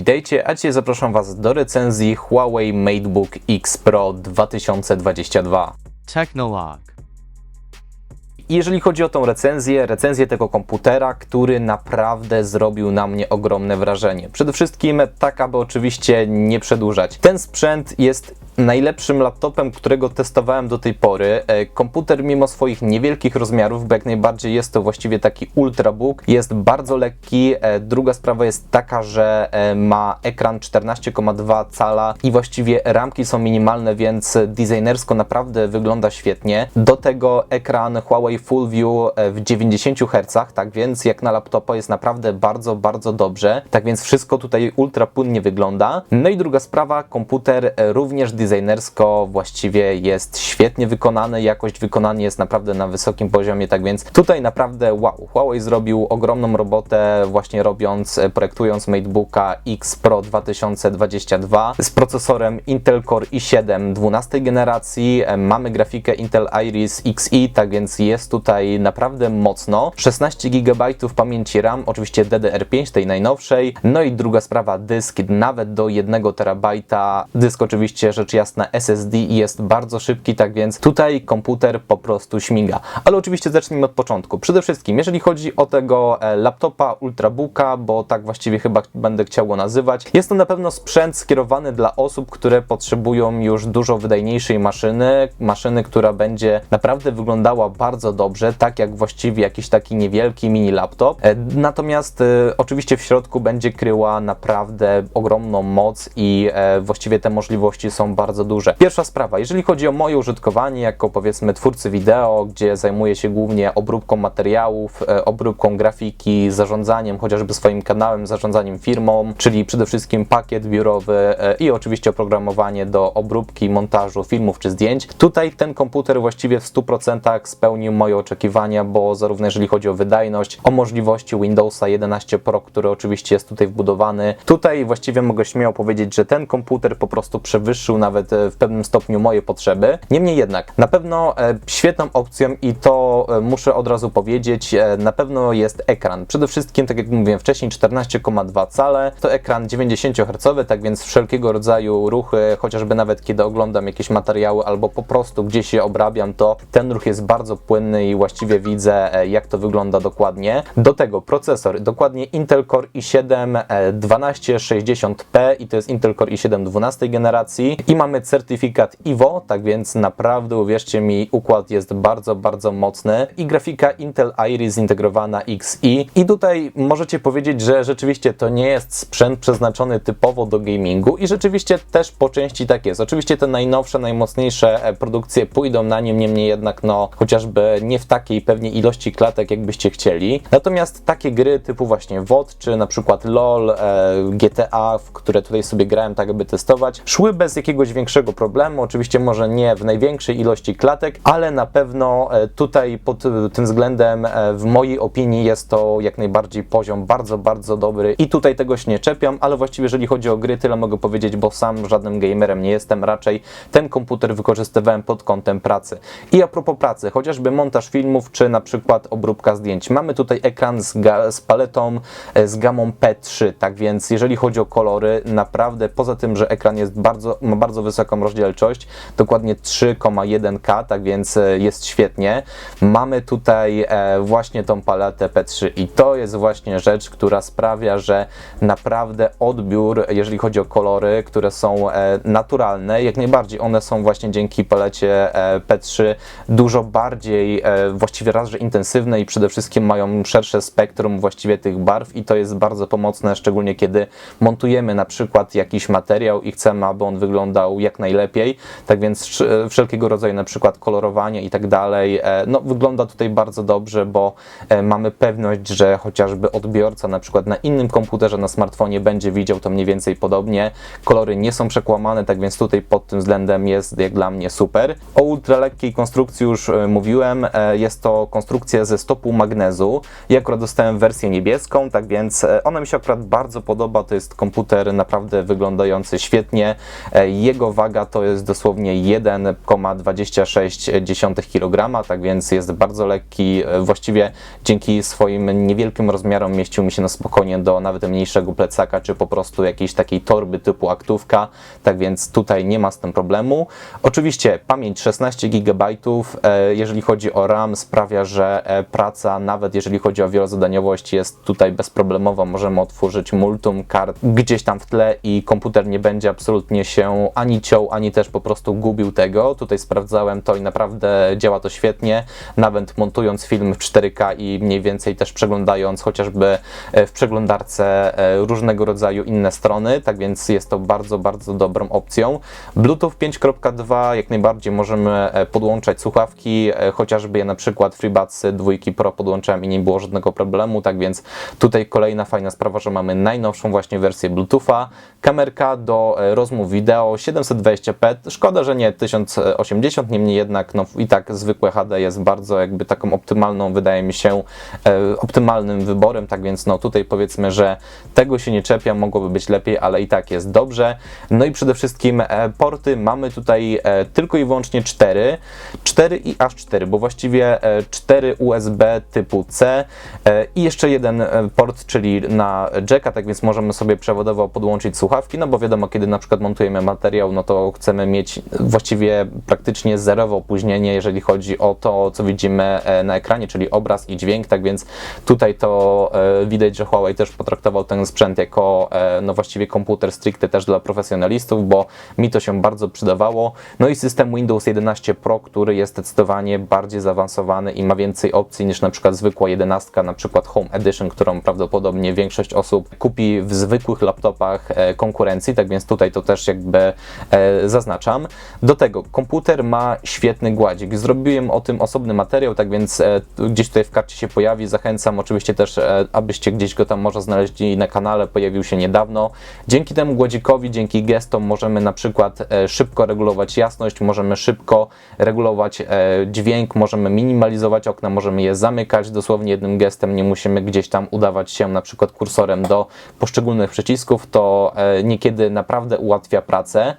Witajcie, a dzisiaj zapraszam Was do recenzji Huawei MateBook X Pro 2022. Technolog. Jeżeli chodzi o tą recenzję, recenzję tego komputera, który naprawdę zrobił na mnie ogromne wrażenie. Przede wszystkim tak, aby oczywiście nie przedłużać. Ten sprzęt jest najlepszym laptopem, którego testowałem do tej pory. E, Komputer mimo swoich niewielkich rozmiarów, bo jak najbardziej jest to właściwie taki ultrabook, jest bardzo lekki. E, Druga sprawa jest taka, że e, ma ekran 14,2 cala i właściwie ramki są minimalne, więc designersko naprawdę wygląda świetnie. Do tego ekran Huawei Full View w 90 Hz, tak więc jak na laptopa jest naprawdę bardzo, bardzo dobrze. Tak więc wszystko tutaj ultra płynnie wygląda. No i druga sprawa, komputer również właściwie jest świetnie wykonany, jakość wykonania jest naprawdę na wysokim poziomie, tak więc tutaj naprawdę wow, Huawei zrobił ogromną robotę właśnie robiąc, e, projektując MateBooka X Pro 2022 z procesorem Intel Core i7 12 generacji, E, mamy grafikę Intel Iris Xe, tak więc jest tutaj naprawdę mocno. 16 GB pamięci RAM, oczywiście DDR5 tej najnowszej, no i druga sprawa dysk nawet do 1 terabajta, dysk oczywiście rzecz jasna SSD i jest bardzo szybki, tak więc tutaj komputer po prostu śmiga. Ale oczywiście zacznijmy od początku. Przede wszystkim, jeżeli chodzi o tego e, laptopa Ultrabooka, bo tak właściwie chyba będę chciał go nazywać, jest to na pewno sprzęt skierowany dla osób, które potrzebują już dużo wydajniejszej maszyny, maszyny, która będzie naprawdę wyglądała bardzo dobrze, tak jak właściwie jakiś taki niewielki mini laptop. E, Natomiast e, oczywiście w środku będzie kryła naprawdę ogromną moc i właściwie te możliwości są bardzo duże. Pierwsza sprawa, jeżeli chodzi o moje użytkowanie jako powiedzmy twórcy wideo, gdzie zajmuję się głównie obróbką materiałów, e, obróbką grafiki, zarządzaniem chociażby swoim kanałem, zarządzaniem firmą, czyli przede wszystkim pakiet biurowy e, i oczywiście oprogramowanie do obróbki, montażu filmów czy zdjęć. Tutaj ten komputer właściwie w 100% spełnił moje oczekiwania, bo zarówno jeżeli chodzi o wydajność, o możliwości Windowsa 11 Pro, który oczywiście jest tutaj wbudowany, tutaj właściwie mogę śmiało powiedzieć, że ten komputer po prostu przewyższył nawet e, w pewnym stopniu moje potrzeby. Niemniej jednak, na pewno e, świetną opcją i to e, muszę od razu powiedzieć, na pewno jest ekran. Przede wszystkim, tak jak mówiłem wcześniej, 14,2 cale, to ekran 90 Hz, tak więc wszelkiego rodzaju ruchy, chociażby nawet kiedy oglądam jakieś materiały albo po prostu gdzieś się obrabiam, to ten ruch jest bardzo płynny i właściwie widzę, jak to wygląda dokładnie. Do tego procesor, dokładnie Intel Core i7 e, 1260p i to jest Intel Core i7 12 generacji i mamy certyfikat IVO, tak więc naprawdę uwierzcie mi, układ jest bardzo, bardzo mocny i grafika Intel Iris zintegrowana Xe i tutaj możecie powiedzieć, że rzeczywiście to nie jest sprzęt przeznaczony typowo do gamingu i rzeczywiście też po części tak jest. Oczywiście te najnowsze, najmocniejsze e, produkcje pójdą na nim, niemniej jednak no chociażby nie w takiej pewnie ilości klatek, jakbyście chcieli. Natomiast takie gry typu właśnie WOD, czy na przykład LOL, e, GTA, w które tutaj sobie grałem tak, aby testować, szły bez jakiegoś większego problemu. Oczywiście może nie w największej ilości klatek, ale na pewno e, tutaj pod e, tym względem e, w mojej opinii jest to jak najbardziej poziom bardzo, bardzo dobry i tutaj tego się nie czepiam, ale właściwie jeżeli chodzi o gry, tyle mogę powiedzieć, bo sam żadnym gamerem nie jestem, raczej ten komputer wykorzystywałem pod kątem pracy. I a propos pracy, chociażby montaż filmów, czy na przykład obróbka zdjęć. Mamy tutaj ekran z, z paletą, z gamą P3, tak więc jeżeli chodzi o kolory, naprawdę poza tym, że ekran jest bardzo, ma bardzo wysoką rozdzielczość, dokładnie 3,1K, tak więc e, jest świetnie. Mamy tutaj e, właśnie tą paletę P3 i to jest właśnie rzecz, która sprawia, że naprawdę odbiór, jeżeli chodzi o kolory, które są e, naturalne, jak najbardziej one są właśnie dzięki palecie e, P3 dużo bardziej właściwie raz, że intensywne i przede wszystkim mają szersze spektrum właściwie tych barw i to jest bardzo pomocne, szczególnie kiedy montujemy na przykład jakiś materiał i chcemy, aby on wyglądał jak najlepiej, tak więc sz- wszelkiego rodzaju na przykład kolorowanie i tak dalej, e, no wygląda tutaj bardzo dobrze, bo e, mamy pewność, że chociażby odbiorca na przykład na innym komputerze, na smartfonie będzie widział to mniej więcej podobnie, kolory nie są przekłamane, tak więc tutaj pod tym względem jest jak dla mnie super. O ultralekkiej konstrukcji już e, mówiłem, jest to konstrukcja ze stopu magnezu. Ja akurat dostałem wersję niebieską, tak więc ona mi się akurat bardzo podoba. To jest komputer naprawdę wyglądający świetnie. Jego Jego waga to jest dosłownie 1,26 kg, tak więc jest bardzo lekki. Właściwie dzięki swoim niewielkim rozmiarom mieścił mi się na spokojnie do nawet mniejszego plecaka, czy po prostu jakiejś takiej torby typu aktówka, tak więc tutaj nie ma z tym problemu. Oczywiście pamięć 16 GB, jeżeli chodzi o RAM, sprawia, że e, praca, nawet jeżeli chodzi o wielozadaniowość, jest tutaj bezproblemowa. Możemy otworzyć multum kart gdzieś tam w tle i komputer nie będzie absolutnie się ani ciął, ani też po prostu gubił tego. Tutaj sprawdzałem to i naprawdę działa to świetnie. Nawet montując film w 4K i mniej więcej też przeglądając chociażby e, w przeglądarce e, różnego rodzaju inne strony, tak więc jest to bardzo, bardzo dobrą opcją. Bluetooth 5.2 jak najbardziej możemy e, podłączać słuchawki, chociażby ja na przykład FreeBudsy 2 Pro podłączałem i nie było żadnego problemu, tak więc tutaj kolejna fajna sprawa, że mamy najnowszą właśnie wersję Bluetootha, kamerka do rozmów wideo 720p, szkoda, że nie 1080, niemniej jednak no i tak zwykłe HD jest bardzo jakby taką optymalną, wydaje mi się, optymalnym wyborem, tak więc no tutaj powiedzmy, że tego się nie czepia, mogłoby być lepiej, ale i tak jest dobrze. No i przede wszystkim e, porty mamy tutaj e, tylko i wyłącznie 4, 4 i aż 4, bo właściwie 4 e, USB typu C i jeszcze jeden port, czyli na jacka, tak więc możemy sobie przewodowo podłączyć słuchawki, no bo wiadomo, kiedy na przykład montujemy materiał, no to chcemy mieć właściwie praktycznie zerowe opóźnienie, jeżeli chodzi o to, co widzimy na ekranie, czyli obraz i dźwięk, tak więc tutaj to widać, że Huawei też potraktował ten sprzęt jako e, no właściwie komputer stricte też dla profesjonalistów, bo mi to się bardzo przydawało. No i system Windows 11 Pro, który jest zdecydowanie bardziej zaawansowany i ma więcej opcji niż na przykład zwykła 11, na przykład Home Edition, którą prawdopodobnie większość osób kupi w zwykłych laptopach e, konkurencji, tak więc tutaj to też jakby e, zaznaczam. Do tego komputer ma świetny gładzik. Zrobiłem o tym osobny materiał, tak więc gdzieś tutaj w karcie się pojawi. Zachęcam oczywiście też, abyście gdzieś go tam może znaleźli na kanale, pojawił się niedawno. Dzięki temu gładzikowi, dzięki gestom możemy na przykład e, szybko regulować jasność, możemy szybko regulować e, dźwięk, możemy minimalizować okna, możemy je zamykać dosłownie jednym gestem, nie musimy gdzieś tam udawać się na przykład kursorem do poszczególnych przycisków, to e, niekiedy naprawdę ułatwia pracę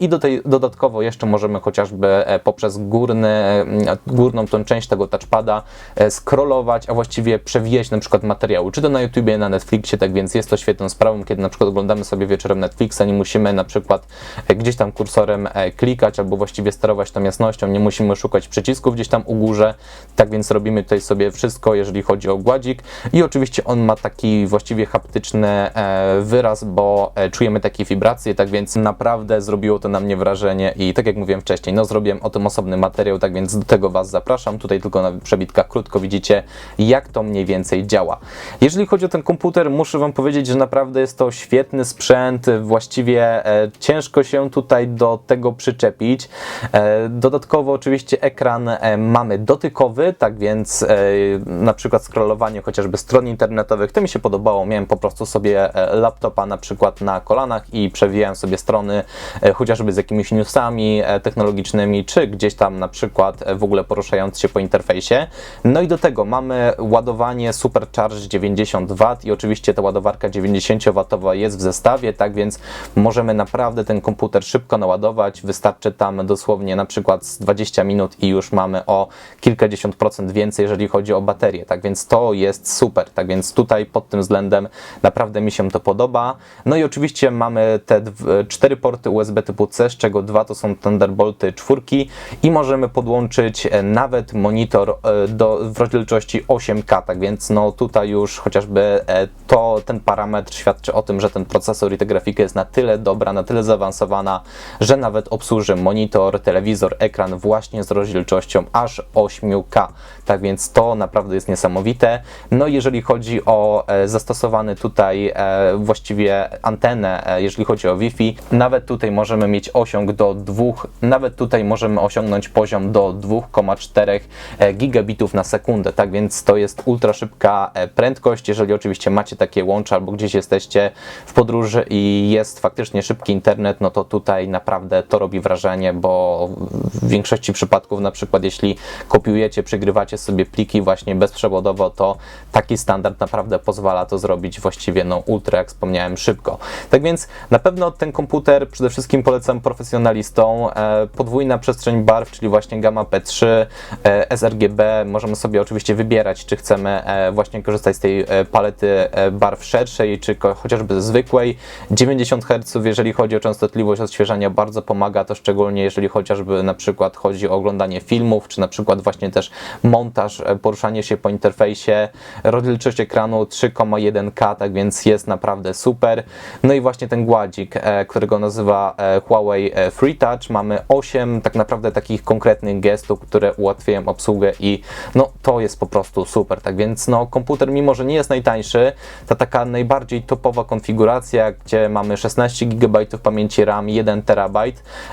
i do tej, dodatkowo jeszcze możemy chociażby poprzez górny, górną tą część tego touchpada scrollować, a właściwie przewijać na przykład materiały, czy to na YouTubie, na Netflixie, tak więc jest to świetną sprawą, kiedy na przykład oglądamy sobie wieczorem Netflixa, nie musimy na przykład e, gdzieś tam kursorem e, klikać albo właściwie sterować tą jasnością, nie musimy szukać przycisków gdzieś tam u górze, tak więc robimy tutaj sobie wszystko, jeżeli chodzi o gładzik. I oczywiście on ma taki właściwie haptyczny e, wyraz, bo czujemy takie wibracje, tak więc naprawdę zrobiło to na mnie wrażenie i tak jak mówiłem wcześniej, no zrobiłem o tym osobny materiał, tak więc do tego Was zapraszam, tutaj tylko na przebitkach krótko widzicie, jak to mniej więcej działa. Jeżeli chodzi o ten komputer, muszę Wam powiedzieć, że naprawdę jest to świetny sprzęt. Właściwie e, ciężko się tutaj do tego przyczepić. E, dodatkowo, oczywiście, ekran e, mamy dotykowy, tak więc e, na przykład scrollowanie chociażby stron internetowych, to mi się podobało. Miałem po prostu sobie e, laptopa na przykład na kolanach i przewijałem sobie strony chociażby z jakimiś newsami technologicznymi, czy gdzieś tam na przykład w ogóle poruszając się po interfejsie. No i do tego mamy ładowanie Supercharge 90 W i oczywiście ta ładowarka 90W jest w zestawie, tak więc możemy naprawdę ten komputer szybko naładować. Wystarczy tam dosłownie na przykład z 20 minut i już mamy o kilkadziesiąt procent więcej, jeżeli chodzi o baterię. Tak więc to jest super. Tak więc tutaj pod tym względem naprawdę mi się to podoba. No i oczywiście mamy te cztery porty USB typu C, z czego dwa to są Thunderbolty czwórki i możemy podłączyć e, nawet monitor e, do, w rozdzielczości 8K. Tak więc no tutaj już chociażby e, to ten parametr świadczy o tym, że ten procesor i ta grafika jest na tyle dobra, na tyle zaawansowana, że nawet obsłuży monitor, telewizor, ekran właśnie z rozdzielczością aż 8K. Tak więc to naprawdę jest niesamowite. No jeżeli chodzi o zastosowany tutaj właściwie antenę, jeżeli chodzi o Wi-Fi, nawet tutaj możemy mieć osiąg do 2, nawet tutaj możemy osiągnąć poziom do 2,4 gigabitów na sekundę. Tak więc to jest ultra szybka prędkość, jeżeli oczywiście macie takie łącze albo gdzieś jesteście w podróży i jest faktycznie szybki internet, no to tutaj naprawdę to robi wrażenie, bo w większości przypadków, na przykład jeśli kopiujecie, przygrywacie sobie pliki właśnie bezprzewodowo, to taki standard naprawdę pozwala to zrobić właściwie no ultra, jak wspomniałem, szybko. Tak więc na pewno ten komputer przede wszystkim polecam profesjonalistom. E, podwójna przestrzeń barw, czyli właśnie gamma P3, e, sRGB. Możemy sobie oczywiście wybierać, czy chcemy e, właśnie korzystać z tej palety barw szerszej, czy chociażby zwykłej. 90 Hz, jeżeli chodzi o częstotliwość odświeżania, bardzo pomaga to szczególnie jeżeli chociażby na przykład chodzi o oglądanie filmów, czy na przykład właśnie też montaż, poruszanie się po interfejsie. Rozdzielczość ekranu 3,1K, tak więc jest naprawdę super. No i właśnie ten gładzik, którego nazywa e, Huawei e, Free Touch. Mamy 8 tak naprawdę takich konkretnych gestów, które ułatwiają obsługę i no to jest po prostu super. Tak więc no komputer mimo, że nie jest najtańszy, ta taka najbardziej topowa konfiguracja, gdzie mamy 16 GB pamięci RAM, 1 TB,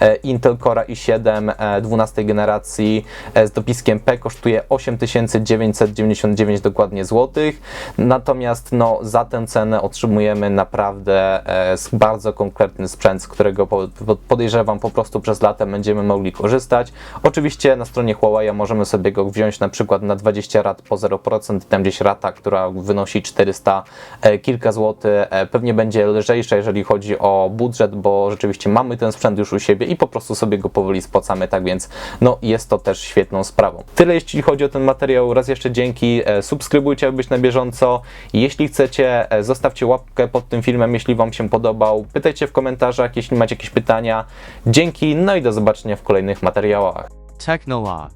e, Intel Core i7 e, 12 generacji z dopiskiem P kosztuje 8999 dokładnie złotych. Natomiast no, za tę cenę otrzymujemy naprawdę bardzo konkretny sprzęt, z którego po, po- podejrzewam po prostu przez lata będziemy mogli korzystać. Oczywiście na stronie Huawei możemy sobie go wziąć na przykład na 20 rat po 0%, tam gdzieś rata, która wynosi 400 e, kilka złotych, e, pewnie będzie lżejsza, jeżeli chodzi o budżet, bo rzeczywiście mamy ten sprzęt już u siebie i po prostu sobie go powoli spłacamy, tak więc no jest to też świetną sprawą. Tyle jeśli chodzi o ten materiał, raz jeszcze dzięki, e, subskrybujcie, aby być na bieżąco. Jeśli chcecie, zostawcie łapkę pod tym filmem, jeśli Wam się podobał, pytajcie w komentarzach, jeśli macie jakieś pytania. Dzięki, no i do zobaczenia w kolejnych materiałach. Technolog.